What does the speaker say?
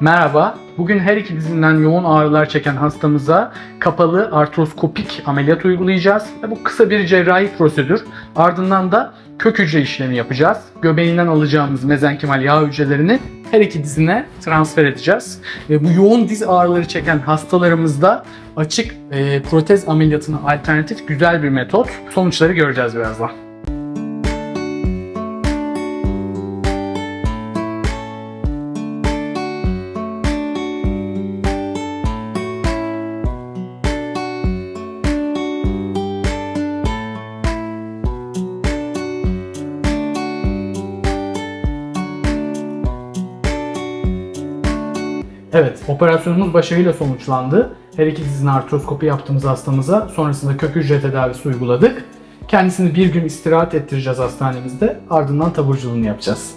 Merhaba. Bugün her iki dizinden yoğun ağrılar çeken hastamıza kapalı artroskopik ameliyat uygulayacağız. Bu kısa bir cerrahi prosedür. Ardından da kök hücre işlemi yapacağız. Göbeğinden alacağımız mezenkimal yağ hücrelerini her iki dizine transfer edeceğiz. Bu yoğun diz ağrıları çeken hastalarımızda açık e, protez ameliyatına alternatif güzel bir metot. Sonuçları göreceğiz birazdan. Evet, operasyonumuz başarıyla sonuçlandı. Her iki dizine artroskopi yaptığımız hastamıza sonrasında kök hücre tedavisi uyguladık. Kendisini bir gün istirahat ettireceğiz hastanemizde. Ardından taburculuğunu yapacağız.